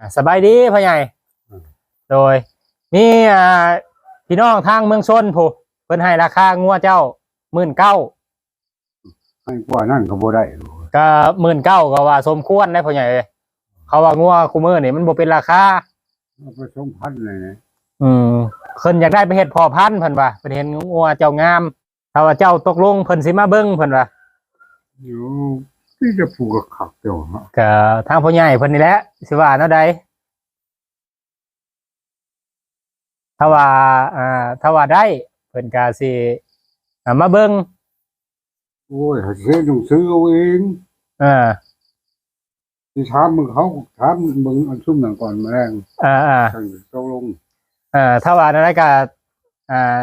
อ่าสบายดีพ่อใหญ่อืมโดยมีอ่าพี่น้องทางเมืองชนผู้เพิ่นให้ราคางัวเจ้าหมื่นเก้าให้กว่านั่นก็บ่ได้หรอกก็หมื่นเก้าก็ว่าสมควรได้พ่อใหญ่เอ้ยเขาว่างัวคูมือนี่มันบ่เป็นราคา เอาไปสมพันธ์เลยนะอืมเพิ่นอยากได้ไปเฮ็ดพอพันธุ์เพิ่นว่าเพิ่นเห็นงัวเจ้างามถ้าว่าเจ้าตกลงเพิ่นสิมาเบิ่งเพิ่นว่าอยู่ ที่จะผูกกับขักเดียวฮะก็ทางพ่อใหญ่เพิ่นนี่แหละสิว่าแนวใดถ้าว่าอ่าถ้าว่าได้เพิ่นก็สิอ่ามาเบิ่งโอ้ยเสียต้องซื้อเอาเองเออที่ถามมึงเขาถามมึงอันซุ่มหนังก่อนมาแรงอ่าอ่าทางตกลงเอ่อถ้าว่านั้นก็อ่า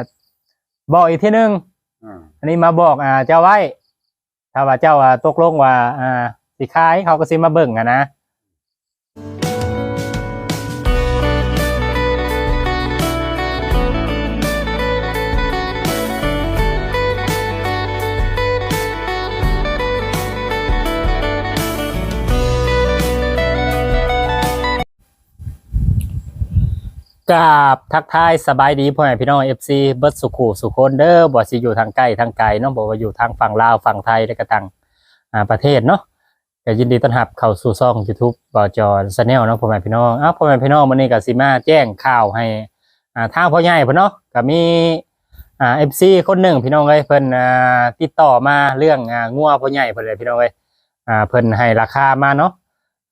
บอกอีกทีหนึงอ่าอันนี้มาบอกอ่าเจ้าไว้ ถ้าว่าเจ้าอ่าตกลงว่าอ่าสิขายเขาก็สิมาเบิ่งอะนะ กราบทักทายสบายดีพ่อแม่พี่น้อง FC เบิร์ดสุขุสุคนเด้อบ่สิอยู่ทางใกล้ทางไกลเนาะบ่ว่าอยู่ทางฝั่งลาวฝั่งไทยและก็ทางอ่าประเทศเนาะก็ยินดีต้อนรับเข้าสู่ช่อง YouTube บ่จอ Channel เนาะพ่อแม่พี่น้องอ้าวพ่อแม่พี่น้องมื้อนี้ก็สิมาแจ้งข่าวให้อ่าทางพ่อใหญ่เพิ่นเนาะก็มีอ่า FC คนหนึ่งพี่น้องเอ้ยเพิ่นอ่าติดต่อมาเรื่องอ่างัวพ่อใหญ่เพิ่นเลยพี่น้องเอ้ยอ่าเพิ่นให้ราคามาเนาะ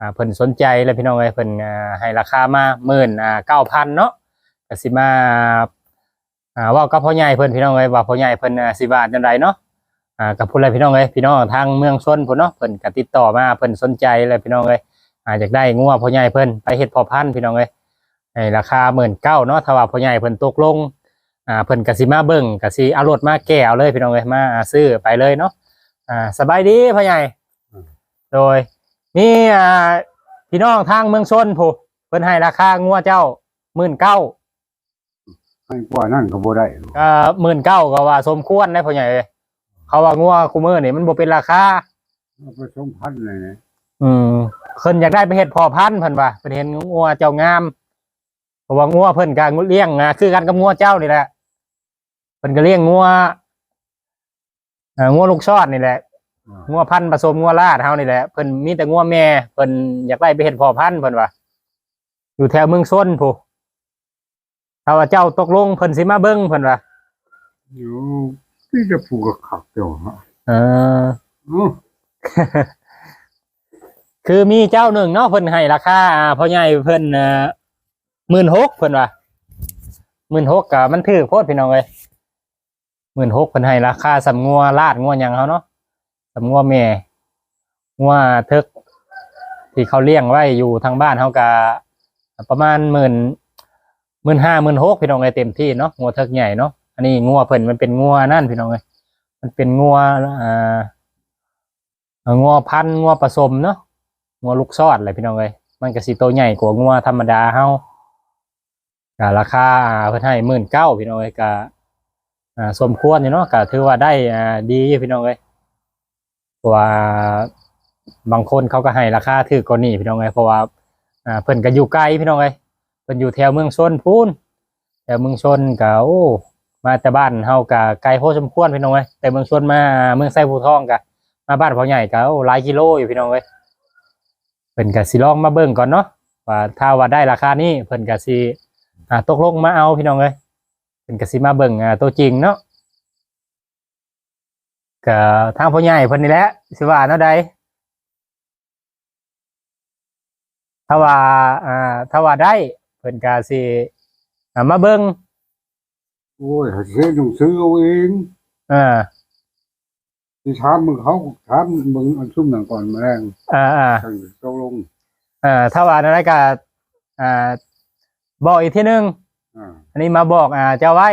อ่าเพิ่นสนใจเลยพี่น้องเอ้ยเพิ่นอ่าให้ราคามา19,000อ่า9,000เนาะก็สิมาอ่าเว่ากับพ่อใหญ่เพิ่นพี่น้องเอ้ยว่าพ่อใหญ่เพิ่นอ่าสิว่าจังไดเนาะอ่ากับผู้ใดพี่น้องเอ้ยพี่น้องทางเมืองชนพุ่นเนาะเพิ่นก็ติดต่อมาเพิ่นสนใจเลยพี่น้องเอ้ยอ่าอยากได้งัวพ่อใหญ่เพิ่นไปเฮ็ดพ่อพันธุ์พี่น้องเอ้ยในราคา19,000เนาะถ้าว่าพ่อใหญ่เพิ่นตกลงอ่าเพิ่นก็สิมาเบิ่งก็สิเอารถมาแก้เอาเลยพี่น้องเอ้ยมาซื้อไปเลยเนาะอ่าสบายดีพ่อใหญ่โดย มีอ่าพี่น้องทางเมืองชนผู้เพิ่นให้ราคางัวเจ้า19,000ให้กว่านั่นก็บ่ได้หรอกก็หมื่นเก้าก็ว่าสมควรได้พ่อใหญ่เอ้ยเขาว่างัวคูมือนี่มันบ่เป็นราคา เอาไปสมพันธ์เลยนะอืมเพิ่นอยากได้ไปเฮ็ดพอพันธุ์เพิ่นว่าเพิ่นเห็นงัวเจ้างามเพราะว่างัวเพิ่นก็เลี้ยงอะคือกันกับงัวเจ้านี่แหละเพิ่นก็เลี้ยงงัวเอ่องัวลูกชอดนี่แหละอ่า งัวพันธุ์ผสมงัวลาดเฮานี่แหละเพิ่นมีแต่งัวแม่เพิ่นอยากได้ไปเฮ็ดพอพันธุ์เพิ่นว่าอยู่แถวเมืองชนผู้ถ้าว่าเจ้าตกลงเพิ่นสิมาเบิ่งเพิ่นว่าอยู่ที่จะผูกกับขักเดียวฮะเอออื้อคือมีเจ้าหนึ่งเนาะเพิ่นให้ราคาอ่าพ่อใหญ่เพิ่นเอ่อหมื่นหกเพิ่นว่าหมื่นหกกับมันถือโพดพี่น้องเอ้ยหมื่นหกเพิ่นให้ราคาสำงัวลาดงัวหยังเขาเนาะ สำงัวแม่งัวเทึก ที่เขาเลี้ยงไว้อยู่ทางบ้านเขาก็ประมาณหมื่นหมื่นห้าหมื่นหกพี่น้องเอ้ยเต็มที่เนาะงัวเทึกใหญ่เนาะอันนี้งัวเพิ่นมันเป็นงัวนั่นพี่น้องเอ้ยมันเป็นงัวอ่างัวพันงัวผสมเนาะงัวลูกซอดเลยพี่น้องเอ้ยมันก็สิโตวใหญ่กว่างัวธรรมดาเฮาก็ราคาเพิ่นให้หมื่นเก้าพี่น้องเอ้ยก็อ่าสมควรอยู่เนาะก็ถือว่าได้อ่าดีพี่น้องเอ้ย เพราะว่าบางคนเขาก็ให้ราคาถือกว่านี้พี่น้องเอ้ยเพราะว่าอ่าเพิ่นก็อยู่ไกลพี่น้องเอ้ยเพิ่นอยู่แถวเมืองชนพูนแถวเมืองชนก็โอ้มาแต่บ้านเฮาก็ไกลพสมควรพี่น้องเอ้ยแต่เมืองชนมาเมืองไส้ภูทองก็มาบ้านพ่อใหญ่ก็หลายกิโลอยู่พี่น้องเอ้ยเพิ่นก็สิลองมาเบิ่งก่อนเนาะว่าถ้าว่าได้ราคานี้เพิ่นก็สิอ่าตกลงมาเอาพี่น้องเอ้ยเพิ่นก็สิมาเบิ่งอ่าตัวจริงเนาะ ก็ทางพ่อใหญ่เพิ่นนี่แหละสิว่าแนวใดถ้าว่าอ่าถ้าว่าได้เพิ่นก็สิอ่ามาเบิ่งโอ้ยเสียต้องซื้อเอาเองเออที่ถามมึงเขาถามมึงอันซุ่มหนังก่อนมาแรงอ่าอ่าทางตกลงเอ่อถ้าว่านั้นก็อ่าบอกอีกทีหนึงอ่าอันนี้มาบอกอ่าเจ้าไว้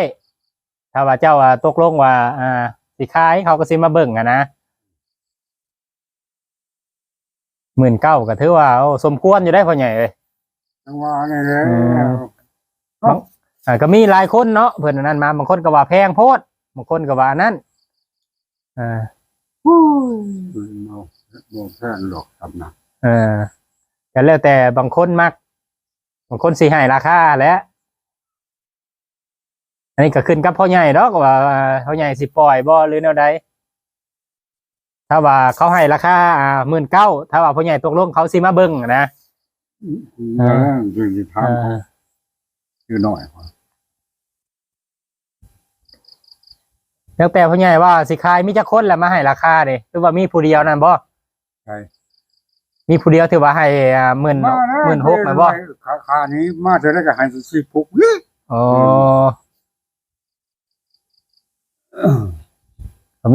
ถ้าว่าเจ้าอ่าตกลงว่าอ่า สิขายเขาก็สิมาเบิ่งอะนะหมื่นเก้าก็ถือว่าโอ้สมควรอยู่ได้พ่อใหญ่เลยจังหวะนี่แหละอืมอ่าก็มีหลายคนเนาะเพิ่นอันนั้นมาบางคนก็ว่าแพงโพดบางคนก็ว่านั่นอ่าโอ้ยมันเอาบ่แพงหรอกครับนะเออแต่แล้วแต่บางคนมัก บางคนสิให้ราคาแหล้ว อันนี้ก็ขึ้นกับพ่อใหญ่ดอกว่าพ่อใหญ่สิปล่อยบ่หรือแนวใดถ้าว่าเขาให้ราคาอ่าหมื่นเก้าถ้าว่าพ่อใหญ่ตกลงเขาสิมาเบิ่งนะนั่นแหละคือสิถามเออคือหน่อยว่าแล้วแต่พ่อใหญ่ว่าสิขายมีจักคนแล้วมาให้ราคาเด้หรือว่ามีผู้เดียวนั่นบ่ใช่มีผู้เดียวถือว่าให้อ่าหมื่นหมื่นหกนะบ่ขาคานี้มาจะได้ก็ให้สิพุกเฮ้ยอ๋อ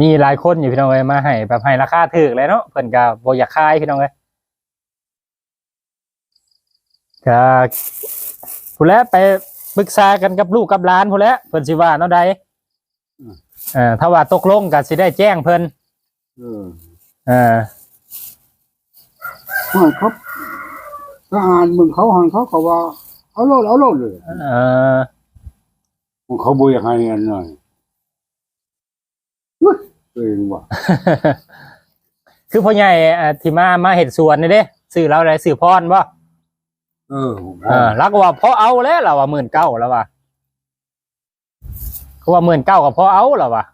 มีหลายคนอยู่พี่น้องเอ้ยมาให้แบบให้ราคาถูกเลยเนาะเพิ่นก็บ่อยากขายพี่น้องเอ้ยก็ผู้แล้วไปปรึกษากันกับลูกกับหลานผู้แล้วเพิ่นสิว่าเนาะใดเอ่อถ้าว่าตกลงก็สิได้แจ้งเพิ่นเออเออว่าเขาทหารมึงเขาหันเขาก็ว่าเอาโลดเอาโลดเลยเออเขาบ่อยากให้อันหน่อยเฮ้ย ตัวเองว่ะคือพ่อใหญ่อ่าที่มามาเห็ดสวนนี่เด้ซื้อเราอะไรซื้อพรบ่เออเออแล้วก็ว่าพอเอาแล้วเราว่าหมื่นเก้าแล้วว่ะเขาว่าหมื่นเก้ากับพอเอาแล้วว่ะ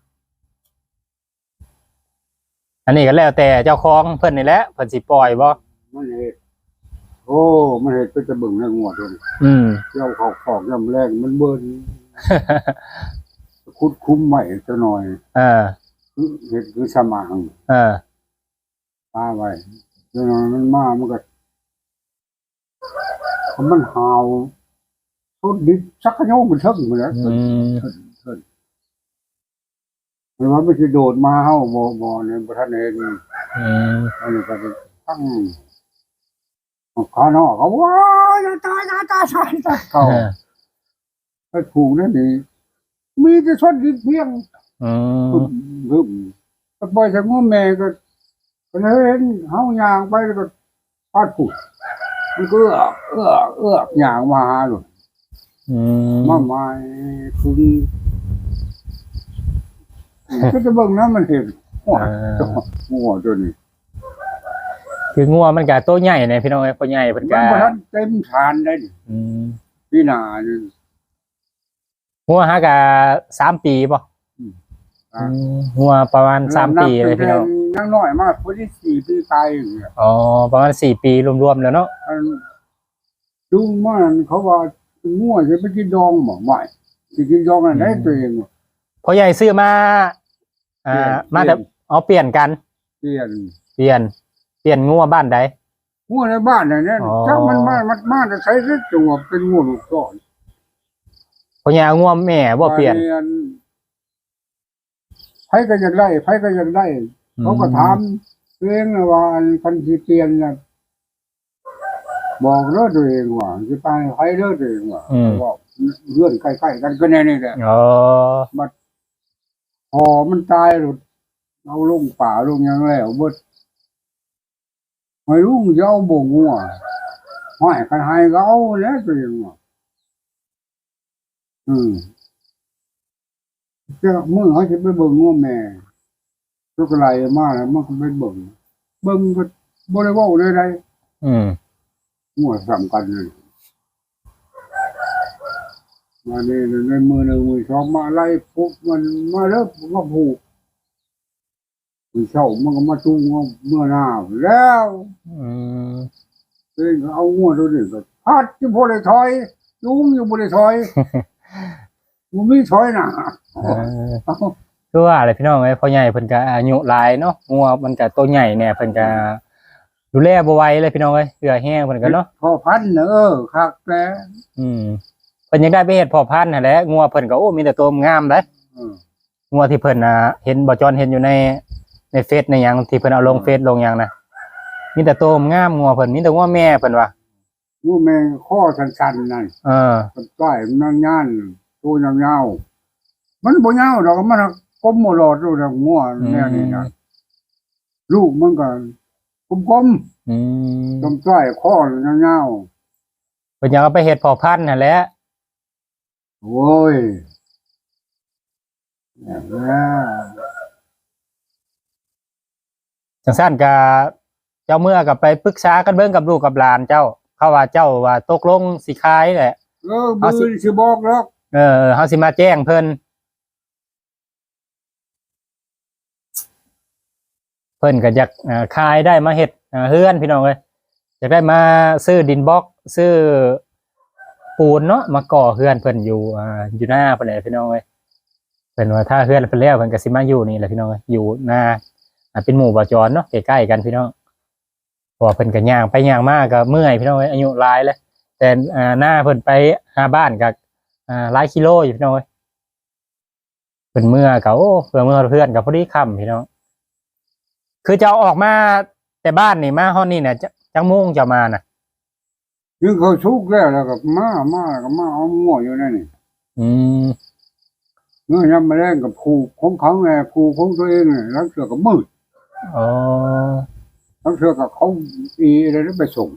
อันนี้ก็แล้วแต่เจ้าของเพิ่นนี่แหละเพิ่นสิปล่อยบ่มันเห็ดโอ้ มันเห็ดก็จะเบิ่งในงวดเลยอืมเจ้าเขาขอกยำแรงมันเบิ่นคุดคุ้มใหม่จะหน่อย เออคือ เห็ดคือสมางเออปาไว้เดี๋ยวนั้นมันมามันก็มันหาวต้นดิบสักกะโยงมันเทิงหมดแล้วอืมเทินเทินมันว่ามันจะโดดมาเฮาบ่บ่เนี่ยบ่ทันเห็นอืมอันนี้ก็เป็นตั้งข้างนอกเขาว้ายอย่าตายอย่าตายตายตายเขาเออถ้าถูกนั่นนี่มีแต่ชนดินเพียง อืมบึ้มก็ปล่อยจากงูแม่ก็ก็เลยเห็นเฮายางไปแล้วก็พาดผูกมันก็เอื้อกเอื้อกเอื้อกยางมาหาหลุดอืมมาไม้คุณก็จะเบิ่งนะมันเห็นหัวเออหัวตัวนี้คืองัวมันก็ตัวใหญ่เนี่ยพี่น้องเอ้ยพ่อใหญ่เพิ่นมัก็นบ่ทันเต็มฐานได้นี่อืมพี่นานี่งัวหากะสามปีป่ะ อืมอ่างัวประมาณสามปีเลยพี่น้องยังน้อยมากคนที่สี่ปีตายอย่างเงี้ยอ๋อประมาณสี่ปีรวมๆแล้วเนาะอันจุงมันเขาว่าง่วจะไปกินดองหมอไม่จะกินดองอันไหนตัวเองวะพ่อใหญ่ซื้อมา อ่า มาแต่อ๋อเปลี่ยนกัน เปลี่ยน เปลี่ยน เปลี่ยนงัวบ้านใดง่วในบ้านเนี่ยอ๋อถ้ามันมามันมาจะใช้ซึ่ตัวเป็นง่วลูกก่อนพ่อใหญ่เอางัวแม่บ่เปลี่ยนอั ไผก็อยากได้ไผก็อยากได้ เขาก็ถามตัวเองนะว่าอันคันที่เปลี่ยนน่ะบอกเลิกตัวเองว่าจะไปไผเลิกตัวเองว่าอืมบอกเลื่อนใกล้ๆกันก็แน่นี่แหละอ๋อพอมันตายหลุดเอาลงป่าลงหยังแล้วเบิดไม่รู้มึงจะเอาบ่งงัวห้อยกันให้ก็เอาแล้วตัวเองว่ะอืม เจ้ามือเขาจะไปเบิ่งงัวแม่ทุกไรมาแล้วมันก็ไปเบิ่งเบิ่งก็บ่ได้เว้าเลยได้อืมงัวสำคัญเลยมาเนี่ยในมือหนึ่งมือสองมาไล่ปุ๊บมันมาแล้วมาผูกมือเช้ามันก็มาจูงเอาเมื่อหน้าแล้วอืมเองเอางัวตัวนี้ก็พัดอยู่บ่ได้ถอยจูงอยู่บ่ได้ถอย มันมีถอยหน้าเออคือว่าอะไรพี่น้องเอ้ยพ่อใหญ่เพิ่นก็อายุหลายเนาะงัวมันก็ตัวใหญ่เนี่ยเพิ่นก็ดูแลบ่ไหวเลยพี่น้องเอ้ยเหือแห้งเพิ่นก็เนาะพอพันเนอะเออคักแต่อืมเพิ่นยังได้ไปเฮ็ดพ่อพันธุ์นั่นแหละงัวเพิ่นก็โอ้มีแต่ตัวงามเด้เอองัวที่เพิ่นน่ะเห็นบ่จอนเห็นอยู่ในในเฟซในหยังที่เพิ่นเอาลงเฟซลงหยังนะมีแต่ตัวงามงัวเพิ่นมีแต่งัวแม่เพิ่นว่างูแมงข้อสั้นๆนั่นเออมันใต้มันย่าน ตัวยาวๆมันบ่ยาวดอกมันกลมหลอดดูดอกงัวแนวนี้นะลูกมันก็กลมอืมๆตรงใต้ข้อยาวเพิ่นยังเอาไปเฮ็ดพ่อพันธุ์นั่นแหละๆโอ้ยแบบนี้จังซั่นก็เจ้าเมื่อก็ไปปรึกษากันเบิ่งกับลูกกับหลานเจ้า เขาว่าเจ้าว่าตกลงสิขายแหละเออมือสิบอกแล้ว เออเฮาสิมาแจ้งเพิ่นเพิ่นก็อยากอ่าขายได้มาเฮ็ดเฮือนพี่น้องเอ้ยอยากได้มาซื้อดินบล็อก ซื้อปูนเนาะมาก่อเฮือนเพิ่นอยู่ออยู่หน้าเพิ่นแหละพี่น้องเอ้ยเพิ่นว่าถ้าเฮือนเพิ่นแล้วเพิ่นก็สิมาอยู่นี่แหละพี่น้องเอ้ยอยู่หน้าเป็นหมู่บ่จรเนาะใกล้ๆกันพี่น้องพราะว่าเพิ่นก็ย่างไปย่างมากก็เมื่อยพี่น้องเอ้ยอายุหลายแล้วแต่หน้าเพิ่นไปหาบ้านก็ อ่าหลายกิโลอยู่พี่น้องเอ้ยเป็นเมื่อกับโอ้เพื่อเมื่อเพื่อนกับพอดีค่ำพี่น้องคือจะเอาออกมาแต่บ้านนี่มาห้องนี่เนี่ยจะจังมุ่งจะมาน่ะยังเขาชุกแล้วแล้วก็มามาแล้วก็มาเอางัวอยู่นั่นนี่อืมเงื่อยำมาแรงกับผูกของเขาไงผูกของตัวเองไงแล้วเสือกับมืดอ๋อแล้วเสือกับเขาอีอะไรนั้นไปส่ง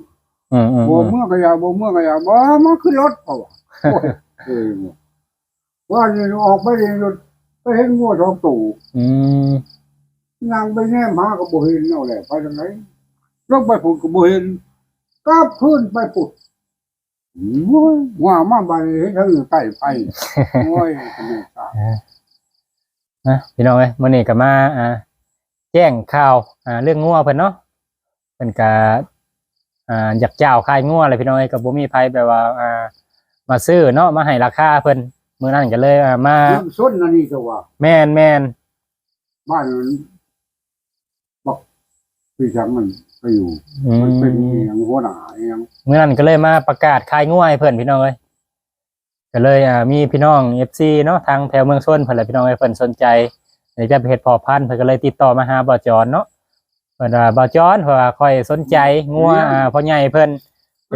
อืมอืมบัวเมื่อกระยาบัวเมื่อกระยาบ่มาขึ้นรถเปล่าวะ โอ้ยเออว่านี่ออกไปเรียนรถไปเห็นงัวสองตู่อืมนางไปแง่มากับบ่เห็นเอาแหละไปทางไหนลงไปผุดกับบ่เห็นกลับขึ้นไปผุดโอ้ยว่ามาบานนี้เห็นทั้งใต้ไปโอ้ยทำไมตายนะพี่น้องเอ้ยมื่อนี้ก็มาอ่าแจ้งข่าวอ่าเรื่องงัวเพิ่นเนาะเพิ่นก็อ่าอยากเจ้าขายงัวอะไรพี่น้องเอ้ยก็บ่มีไผแบบว่าอ่า มาซื้อเนาะมาให้ราคาเพิ่นมื้อนั้นก็เลยอ่ามาเรื่องส้นอันนี้ก็ว่าแม่นแม่นบ้านมันบอกพี่ช้างมันไปอยู่อืมันเป็นอมหย่างหัวหน้าอหย่างเมื่อนั้นก็เลยมาประกาศขายง่วยเพื่อนพี่น้องเลยก็เลยอ่ามีพี่น้องเอฟซีเนาะทางแถวเมืองชนเพื่อนแหละพี่น้องเอ้ยเพื่อนสนใจอยากจะไปเฮ็ดพอพันธุ์เพื่อนก็เลยติดต่อมาหาบ่าวจอนเนาะเพื่อนว่าบ่าวจอนเพราะว่าค่อยสนใจงัวอ่าพ่อใหญ่เพิ่น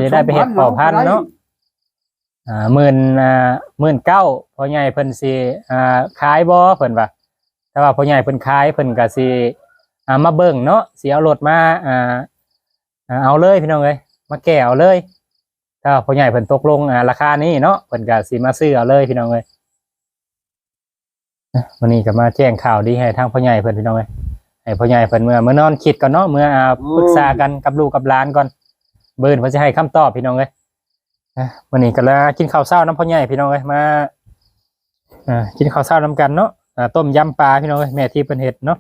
จะได้ไปเฮ็ดเป่าพันธุ์เนาะ อ่าหมื่นอ่าหมื่นเก้าพ่อใหญ่เพิ่นสิอ่าขายบ่เพิ่นว่าแต่ว่าพ่อใหญ่เพิ่นขายเพิ่นก็สิอ่ามาเบิ่งเนาะสิเอารถมาอ่าเอาเลยพี่น้องเอ้ยมาแก้เอาเลยถ้าพ่อใหญ่เพิ่นตกลงอ่าราคานี้เนาะเพิ่นก็สิมาซื้อเอาเลยพี่น้องเอ้ยวันนี้ก็มาแจ้งข่าวดีให้ทางพ่อใหญ่เพิ่นพี่น้องเอ้ยให้พ่อใหญ่เพิ่นเมื่อเมื่อนอนคิดก่อนเนาะเมื่ออ่าปรึกษากันกับลูกกับหลานก่อนเบิ่นเพิ่นสิให้คำตอบพี่น้องเอ้ย อะวันนี้ก็แล้วกินข้าวเช้าน้ำพ่อใหญ่พี่น้องเอ้ยมาอ่ากินข้าวเช้าน้ำกันเนาะอ่าต้มยำปลาพี่น้องเอ้ยแม่ที่เป็นเห็ดเนาะ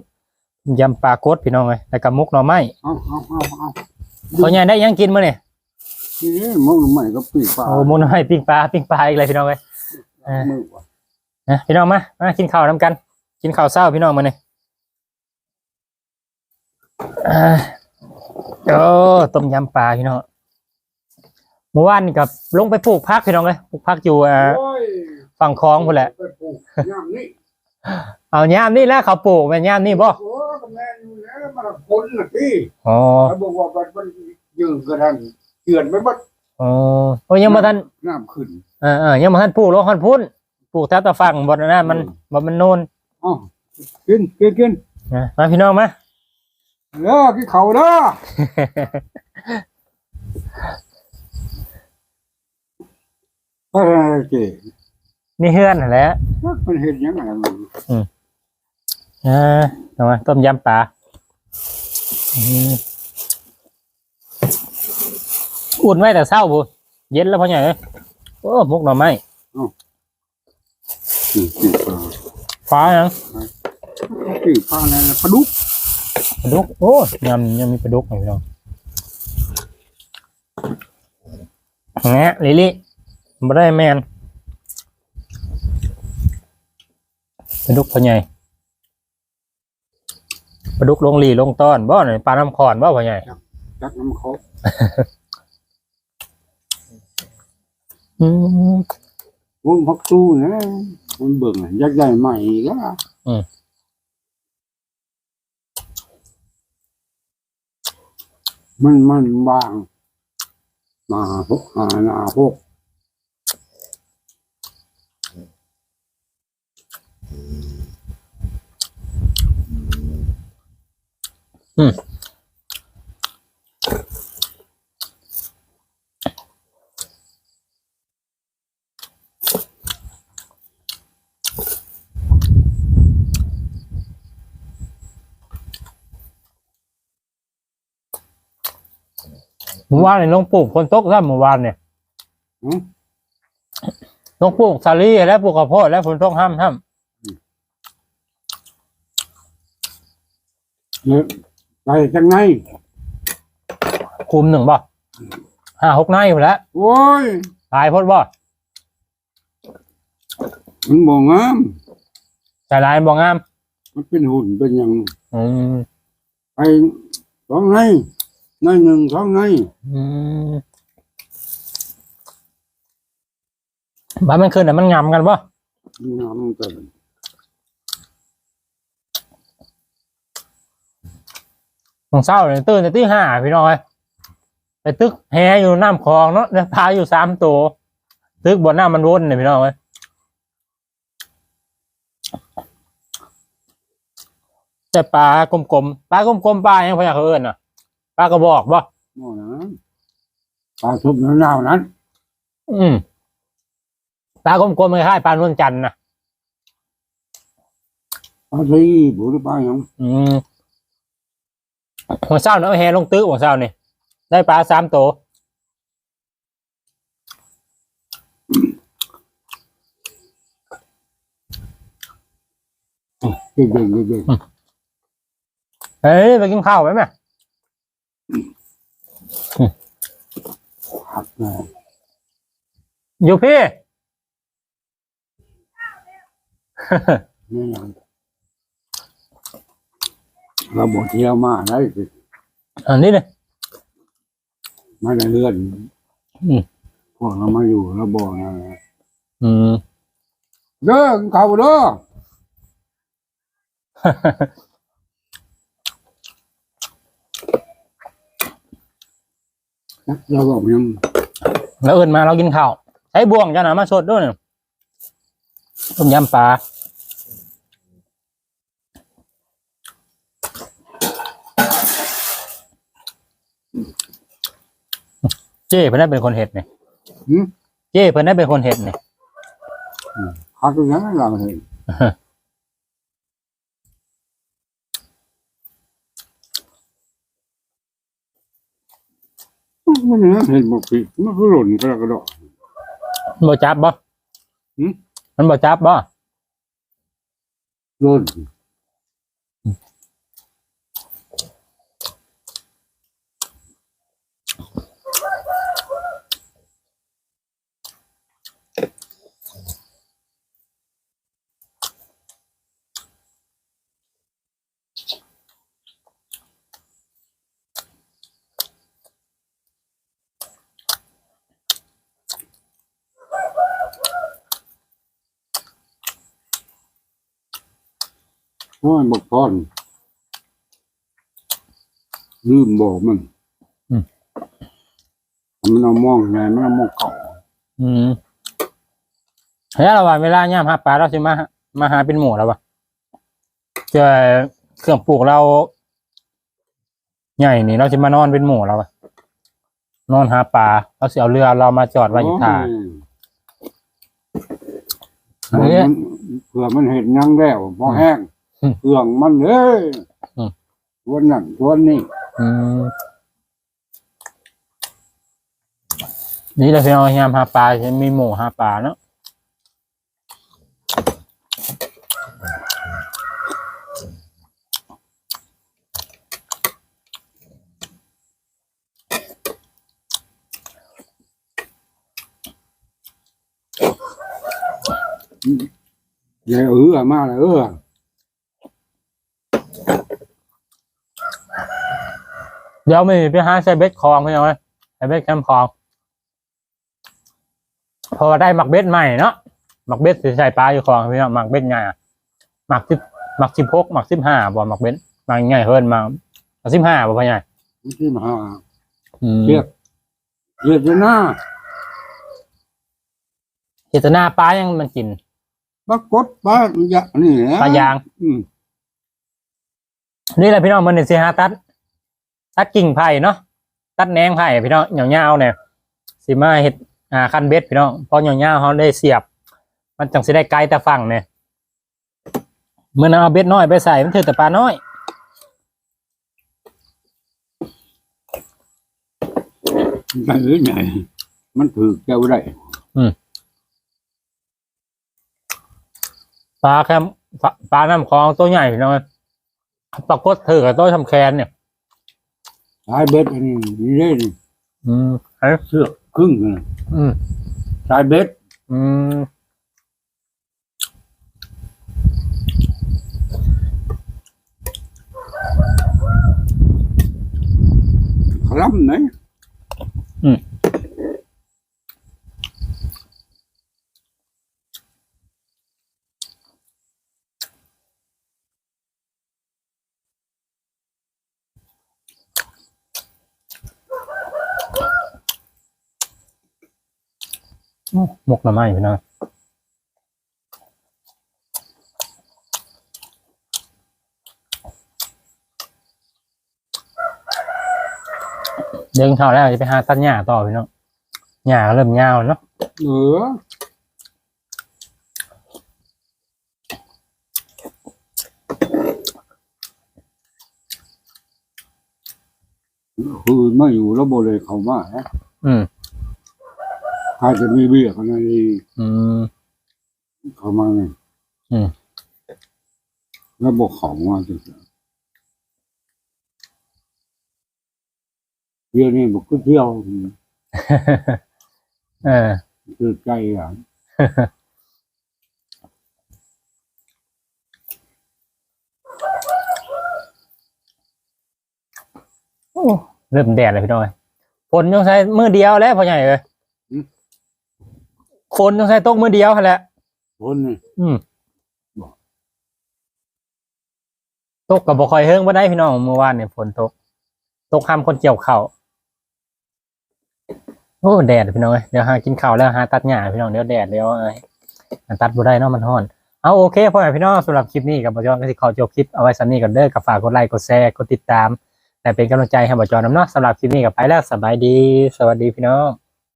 ต้มยำปลากดพี่น้องเอ้ยแล้วก็มุกหน่อไม้เอาเอาเอาเอาพ่อใหญ่ได้ยังกินมื้อนี่ทีนี้มึงใหม่ก็ปีกปลาโอ้มุกหน่อไม้ปิ้งปลาปิ้งปลาอีกเลยพี่น้องเอ้ยเออมือว่ะนะพี่น้องมามากินข้าวน้ำกัน กินข้าวเช้าพี่น้องมื้อนี่อ่าโอ้ต้มยำปลาพี่น้องเมื่อวานนี่กับลงไปปลูกพักพี่น้องเอ้ยปลูกพักอยู่อ่าโอ้ยฝั่งคลองพุ่นแหละ ไปปลูกย่ามนี่เอาย่ามนี่แหล้วเขาปลูกแม่นย่ามนี่บ่โอ้ก็แม่นอยู่แล้วมันคนน่ะที่อ๋อเขาบอกว่ามันมันยืนกระทันเกลื่อนไปหมดอ๋อโอ้ยังมาทันน้ำขึ้น เออเออยังมาทันปลูกลงคันพุ่นปลูกแถวตะฝั่งบนนั้นมันบ่มันโน่นอ๋อกินกินกินนะมาพี่น้องมาเด้อกินเขาเด้อ ก็เจ๊นี่เฮือนนั่นแหละมันเห็นยังไงมันอ่าเอามาต้มยำปลาอืมอุ่นไว้แต่เช้าบุเย็นแล้วพ่อใหญ่เอ้ยโอ้มุกหน่อไม้ปีกปีกปลาฟ้ายังปีกปลาเนี่ยปลาดุกปลาดุกโอ้ยำยังมีปลาดุกหน่อยพี่น้องแงะลิลี่ บ่ได้แมนปลาดุกพ่อใหญ่ปลาดุกลงหลีลงต้อนบ่เนี่ยปลาน้ำขอนบ่พ่อใหญ่จักน้ำเขาอืมวงพักตู้นะมันเบิ่งอะยักษ์ใหญ่ใหม่ก็อืมมันมันบางมาพวกหาหนาพวก อเมื่อวานนี่ลงปลูกคนตกแล้วเมื่อวานเนี่ยหืม ลงปลูกสาลี่และปลูกข้าวโพดและฝนตกห้ามห้าม เนี่ยไปจังไงคุมหนึ่งบ่ห้าหกนายอยู่แล้วโอ้ยตายพดบ่มันบ่งามใจลายบ่งาม มันเป็นหุ่นเป็นหยังอืมไปสองไงในหนึ่งสองไงอืมบ้านมันขึ้นแต่มันงามกันบ่งามเกิน ของเศร้าเลยตื่นแต่ตีห้าพี่น้อยไปตึกแฮอยู่น้ำคลองเนาะแล้วพาอยู่สามตัวตึกบนน้ามันวนเนี่ยพี่น้องเอ้ยแต่ปลากลมๆปลากลมๆปลายังพยาเขาเอิญอะปลากระบอกบ่หม้อนั้นปลาทุบหนาวๆนั้น อืมปลากลมๆคล้ายๆปลานวลจันทร์นะปลาซีบุหรือปลาหยังอืม หัวเศร้าเนาะแฮลงตึกหัวเศร้านี่ได้ปลาสามตัวเด็กๆเด็กเฮ้ยไปกินข้าวไหมแม่ๆหักเลยอยู่พี่ นี่หยัง เราบอกเที่ยวมาได้สิอันนี้เลยไม่ได้เลื่อนอืมพวกเรามาอยู่เราบอกนะอืมเด้อกินเขาวเด้อเราบอกยังแล้วเอินมาเรากินข้าวใช้บ่วงจ้าหนามาสดด้วยเนี่ยต้มยำปลา เจ้เพิ่นได้เป็นคนเห็ดเนี่ยหืม เจ้เพิ่นได้เป็นคนเห็ดเนี่ยหักตรงนั้นเราเห็นมันเนี่ยเห็นบอกผิดมันก็หล่นกระกระโดดมันบ่จับบ่หืม มันบ่จับบ่หล่น โอ้ยบอกพอนลืมบอกมันมันเอามองไงมันเอามองเก่าอืมเฮ้ยเราว่าเวลาย่ามหาปลาเราสิมาหามาหาเป็นหมู่แล้ววะเจอเครื่องปลูกเรา ใหญ่นี่เราสิมานอนเป็นหมู่แล้ววะนอนหาปลาเราสิเอาเรือเรามาจอดไว้อยู่ท่า โอ้ยมันเผื่อมันเห็นยังแล้วพอแห้งอืม เครื่องมันเอ้ยอืมทวนนั่นทวนนี่อืมนี่เราพี่น้องยามหาปลาจะมีหมู่หาปลาเนาะยายเออมาเลยเออ เดี๋ยวมีไปหาใส่เบ็ดคลองพี่น้องเอ้ยใส่เบ็ดแคมป์คลอง พอได้หมักเบ็ดใหม่เนาะหมักเบ็ดสิใส่ปลาอยู่คลองพี่น้องหมักเบ็ดใหญ่อะหมักสิบหมักสิบหกหมักสิบห้าบ่หมักเบ็ดหมักใหญ่เฮิรนมาสิบห้าบ่พ่อใหญ่มันที่มาหาอืมเรียกเรียกจะหน้าเจตนาปลายังมันกินปรากฏปลายะนี่แหละปลายาง อืม นี่แหละพี่น้องมันเนี่ยสิหาตัดตัดกิ่งไผ่เนาะตัดแหนงไผ่พี่น้องเหยาวๆเนี่ยสิมาเฮ็ดอ่าคันเบ็ดพี่น้องพอเหยาวๆเขาได้เสียบ มันจังสิได้ไกลแต่ฝั่งเนี่ยเมื่อนั้นเอาเบ็ดน้อยไปใส่มันถือแต่ปลาน้อยได้หรือไงมันถือแก้วได้ปลาแคมปลาปลาน้ำคลองตัวใหญ่พี่น้องเอ้ย ปลากดถือกับตัวทำแคนเนี่ยสายเบ็ดอันนี้นี่เล่นอืมเอ้ยเสือกครึ่งนะอืมสายเบ็ดอืมขลัำไหนหม กหน่อไม้พี่น้องเดินเท่าแล้วจะไปหาตัดหญ้าต่อพี่น้องหญ้าก็เริ่มยาวแล้วเนาะเออคือไม่อยู่แล้วโบเลยเขามาฮะอืม ใครจะมีเบี้ยขนาดนี้อืมเขามาไงอืมแล้วบอกเขามาจริงเที่ยวนี่บอกก็เที่ยวเออคือใจอะโอ้เริ่มแดดเลยพี่น้อยฝนต้องใช้มือเดียวแล้วพ่อใหญ่เลย ฝนต้องใช้ตกมือเดียวหั่นแหละคนนี่ อืมตกกับบ่คอยเฮิงบ่ได้พี่น้องเมื่อวานเนี่ยฝนตก ตกห้ามคนเกี่ยวข้าวโอ้แดดพี่น้องเอ้ยเดี๋ยวหากินข้าวแล้วหาตัดหญ้าพี่น้องเดี๋ยวแดดเดี๋ยวเอ้ยตัดบ่ได้เนาะมันร้อน เอาโอเคพ่อแม่พี่น้องสำหรับคลิปนี้กับบ่จอนก็สิขอจบคลิปเอาไว้สันนี้ก่อนเด้อกับฝากกดไลค์กดแชร์กดติดตาม แต่เป็นกำลังใจให้บ่จอนน้ำเนาะสำหรับคลิปนี้กับไปแล้วสบายดี สวัสดีพี่น้อง